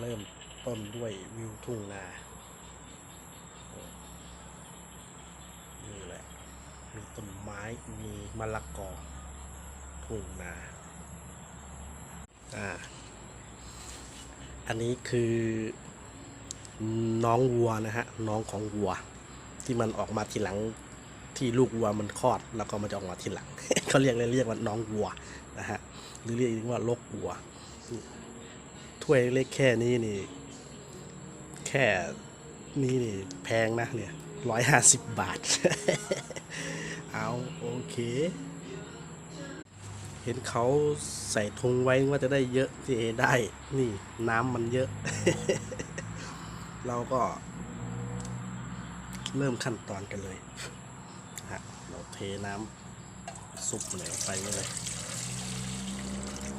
เริ่มต้นด้วยวิวทุ่งนา นี่แหละ มีต้นไม้ มีมะละกอ ทุ่งนา อ่า อันนี้คือน้องวัวนะฮะ น้องของวัว ที่มันออกมาทีหลังที่ลูกวัวมันคลอด แล้วก็มันจะออกมาทีหลังเขาเรียกเลยเรียกว่าน้องวัวนะฮะหรือเรียกอีกว่าลกวัว ถ้วยเล็กแค่นี้นี่ แค่นี้นี่แพงนะเนี่ยร้อยห้าสิบบาท เอาโอเค เห็นเขาใส่ถุงไว้ว่าจะได้เยอะที่ได้ นี่น้ำมันเยอะ เราก็ เริ่มขั้นตอนกันเลยฮะเราเทน้ำซุปมันลงไปเลย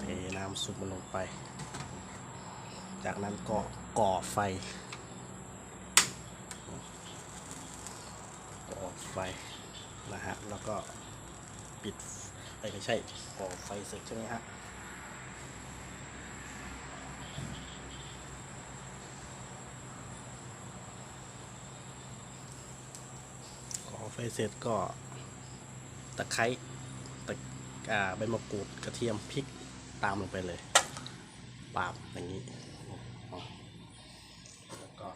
เทน้ำซุปมันลงไป จากนั้นก็ก่อไฟ ก่อไฟนะฮะ แล้วก็ปิดไม่ใช่ ก่อไฟเสร็จใช่ไหมฮะก่อไฟเสร็จก็ตะไคร้ตะอ่าใบมะกรูดกระเทียมพริกตามลงไปเลย ปาบอย่างนี้ แล้วก็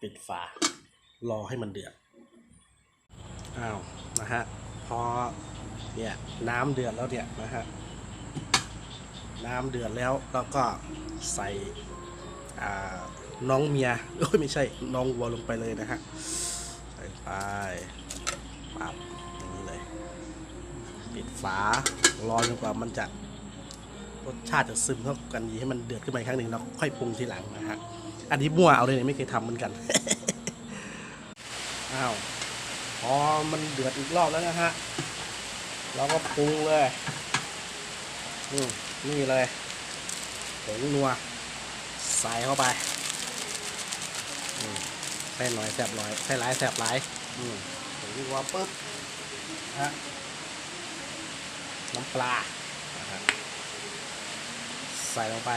ปิดฝารอให้มันเดือด อ้าว นะฮะ พอ เนี่ย น้ำเดือดแล้วเนี่ยนะฮะ น้ำเดือดแล้วแล้วก็ใส่ อ่า น้องเมียโอ้ยไม่ใช่ น้องวัวลงไปเลยนะฮะ ใส่ไปปับ ปิดฝารอจนกว่ามันจะรสชาติจะซึมเข้ากันดีให้มันเดือดขึ้นมาอีกครั้งหนึ่งแล้วค่อยปรุงทีหลังนะฮะอันนี้มั่วเอาเลยเนี่ยไม่เคยทำเหมือนกันอ้าวพอมันเดือดอีกรอบแล้วนะฮะเราก็ปรุงเลยนี่เลยผงนัวใส่เข้าไปใส่หน่อยแสบหน่อยใส่หลายแสบหลายผงนัวปุ๊บฮะ น้ำปลา ใส่ลงไป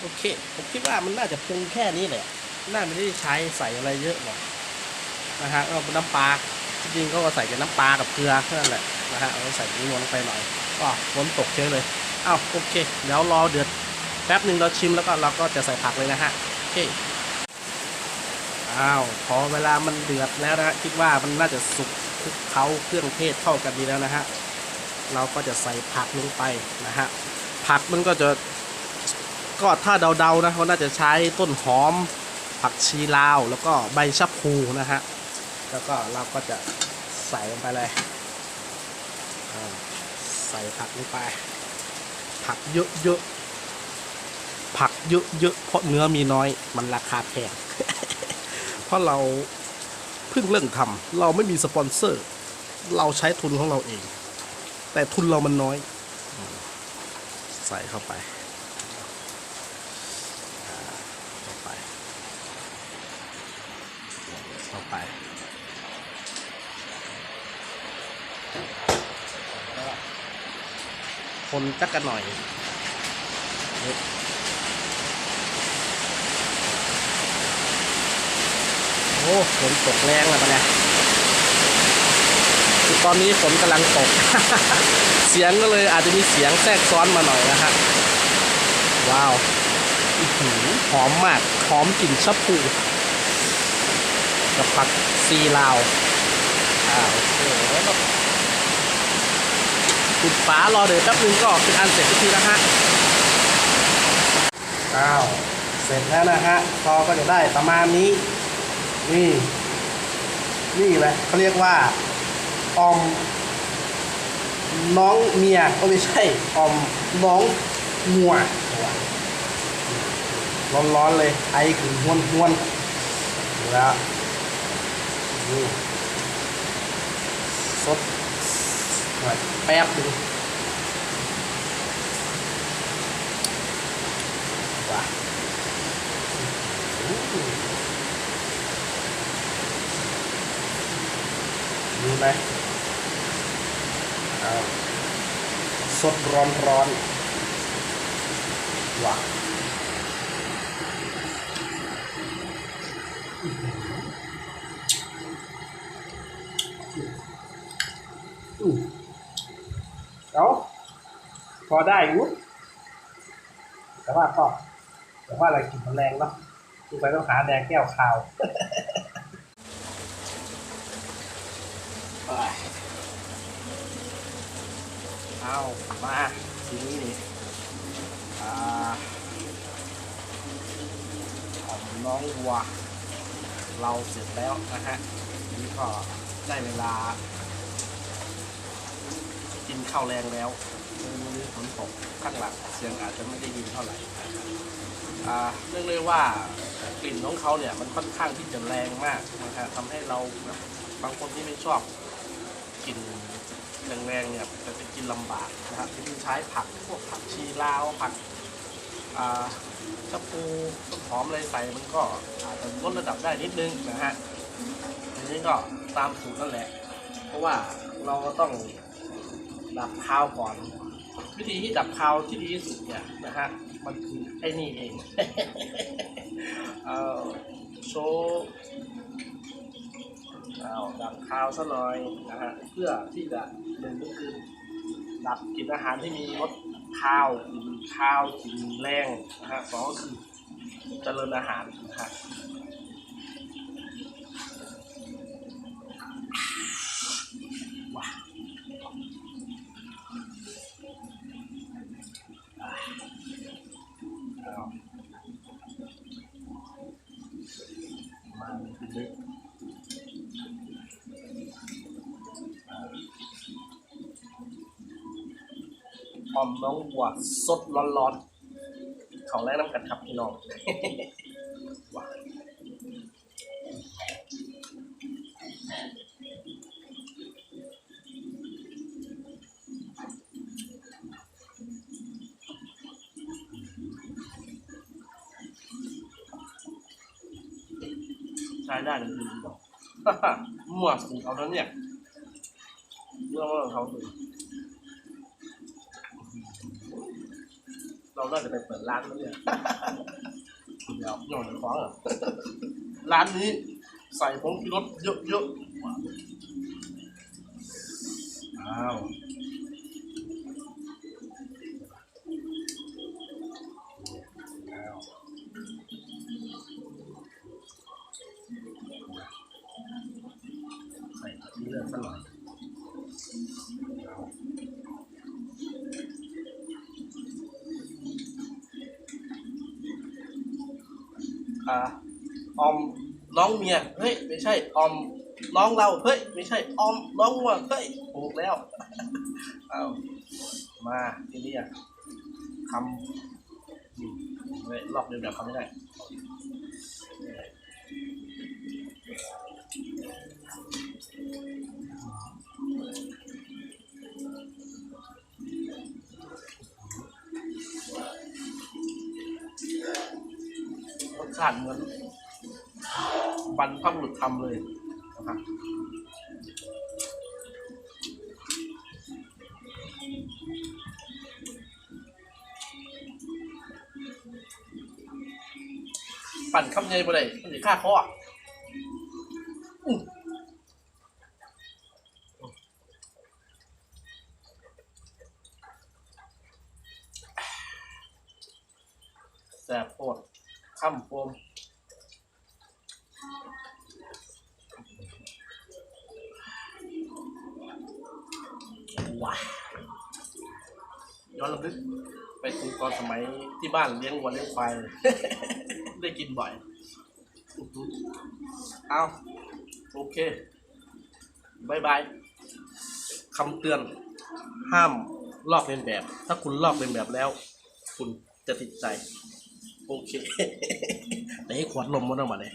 โอเค ผมคิดว่ามันน่าจะปรุงแค่นี้แหละ น่าไม่ได้ใช้ใส่อะไรเยอะหรอกนะฮะเอาน้ำปลา จริงๆก็ใส่กับน้ำปลากับเกลือแค่านั้นแหละนะฮะเอาใส่นวลงไปหน่อยก็ฝนตกเฉยเลยอ้าวโอเค เดี๋ยวรอเดือดแป๊บหนึ่งเราชิมแล้วก็เราก็จะใส่ผักเลยนะฮะโอเคอ้าวพอเวลามันเดือดแล้วนะคิดว่ามันน่าจะสุก ลุกเคล้าเครื่องเทศเข้ากันดีแล้วนะฮะ เราก็จะใส่ผักลงไปนะฮะ ผักมันก็จะก็ถ้าเดาๆนะเขาน่าจะใช้ต้นหอม ผักชีลาว แล้วก็ใบชะพลูนะฮะ แล้วก็เราก็จะใส่ลงไปเลย ใส่ผักลงไป ผักเยอะๆ ผักเยอะๆ เพราะเนื้อมีน้อย มันราคาแพง เพราะเรา เพิ่งเริ่มทำเราไม่มีสปอนเซอร์ เราใช้ทุนของเราเอง แต่ทุนเรามันน้อย ใส่เข้าไปเข้าไปเข้าไปคนจักกันหน่อยนี่โอ้ฝนตกแรงแล้วปะเนี่ยคือตอนนี้ฝนกำลังตก เสียงก็เลยอาจจะมีเสียงแทรกซ้อนมาหน่อยนะฮะว้าวอื้อหือหอมมากหอมกลิ่นชะพูกับผักซีลาวอ่าโอเคแล้วปิดฝารอเดือดแป๊บนึงก็เป็นอันเสร็จพิธีแล้วฮะอ้าวเสร็จแล้วนะฮะพอก็จะได้ประมาณนี้ นี่ นี่แหละเขาเรียกว่าออมน้องเมียก็ไม่ใช่ออมน้องงัวร้อนๆเลยไอขึ้นห้วนห้วนๆแล้วนี่สดหน่อยแป๊บนึงว้าอื้อ ไหมเอาสดร้อนร้อนว้าวอืมเอาพอได้อยู่แต่ว่าก็แต่ว่าอะไรกินมันแรงเนาะทุกไปต้องหาแดงแก้วขาว เอามาทีนี้นี่อ่าของน้องวัว เราเสร็จแล้วนะฮะนี้ก็ได้เวลา กินข้าวแรงแล้ววันนี้ฝนตกข้างหลังเสียงอาจจะไม่ได้ยินเท่าไหร่อ่าเรื่องเลยว่ากลิ่นของเขาเนี่ยมันค่อนข้างที่จะแรงมากนะฮะทำให้เราบางคนที่ไม่ชอบกลิ่น แรงๆเนี่ยจะไปกินลำบากนะครับที่ใช้ผักพวกผักชีลาวผักชะพูต้นหอมอะไรใส่มันก็อาจจะลดระดับได้นิดนึงนะฮะทีนี้ก็ตามสูตรนั่นแหละ เพราะว่าเราก็ต้องดับคาวก่อน วิธีที่ดับคาวที่ดีที่สุดเนี่ยนะฮะมันคือไอ้นี่เอง เอาโช เอาดับคาวซะหน่อยนะฮะเพื่อที่จะหนึ่งก็คือดับกลิ่นอาหารที่มีรสคาวกลิ่นคาวกลิ่นแรงนะฮะสองก็คือเจริญอาหารนะฮะว้าว เอามาเป็นเล็กห อมน้องบัวสดร้อนๆของแรกน้ำกันครับพี่น้องว้าวใช้ได้เลยคือบอกมั่วสูตรเอาแล้วเนี่ยเรื่องว่าเขาสูต เราน่าจะไปเปิดร้านแล้วเนี่ยเดี๋ยวโยนในฟ้องอะร้านนี้ใส่ผงชูรสเยอะๆอ้าวอ้าวใส่ที่เลือดสักหน่อยเอา อ่าออมน้องเมียเฮ้ยไม่ใช่ออมน้องเราเฮ้ยไม่ใช่ออมน้องวัวเฮ้ยถูกแล้วเอามาทีนี้อะคำเว้ยลอกเรียนแบบเขาไม่ได้ ชาติเหมือนบรรพบุรุษทำเลยนะครับปั่นคำใหญ่บ่ได้มันจะฆ่าคออื้อแสบปวด ข้ามโฟมว้าวย้อนรำลึกไปถึงตอนสมัยที่บ้านเลี้ยงวัวเลี้ยงควายเลยได้กินบ่อยอื้อหือเอาโอเคบายบายคำเตือน ห้ามลอกเลียนแบบ ถ้าคุณลอกเลียนแบบแล้ว คุณจะติดใจ โอเคแต่ให้ขวดลมมันออกมาเลย